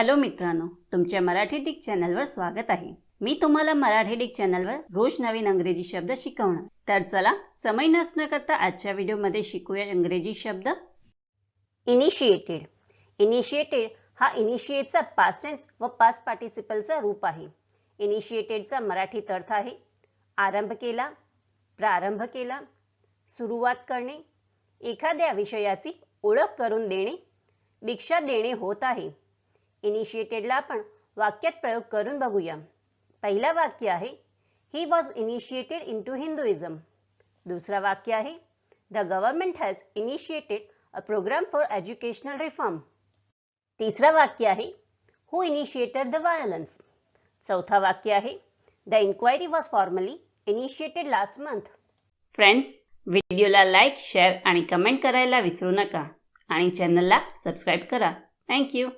Hello मित्रांनो तुमच्या Marathi Dick चॅनलवर स्वागत आहे. मी तुम्हाला मराठी डिक चॅनलवर रोज नवीन इंग्रजी शब्द शिकवणार. तर चला समय नसणं करता आजच्या व्हिडिओमध्ये शिकूया इंग्रजी शब्द. इनिशिएटेड इनिशिएटेड हा इनिशिएटचा पास्ट टेन्स व पास्ट पार्टिसिपलचा रूप आहे. इनिशिएटेडचा मराठीत अर्थ आहे आरंभ केला प्रारंभ केला सुरुवात करणे एखाद्या विषयाची ओळख करून देणे दीक्षा देणे होत आहे. इनिशिएटेडला आपण वाक्यात प्रयोग करून बघूया. पहिला वाक्य आहे he was initiated into Hinduism दुसरा वाक्य आहे the government has initiated a programme for educational reform तिसरा वाक्य आहे हु इनिशिएटेड द व्हायलन्स चौथा वाक्य आहे the inquiry was formally initiated last month friends व्हिडिओला लाईक शेअर आणि कमेंट करायला विसरू नका आणि चॅनलला सबस्क्राईब करा. थँक्यू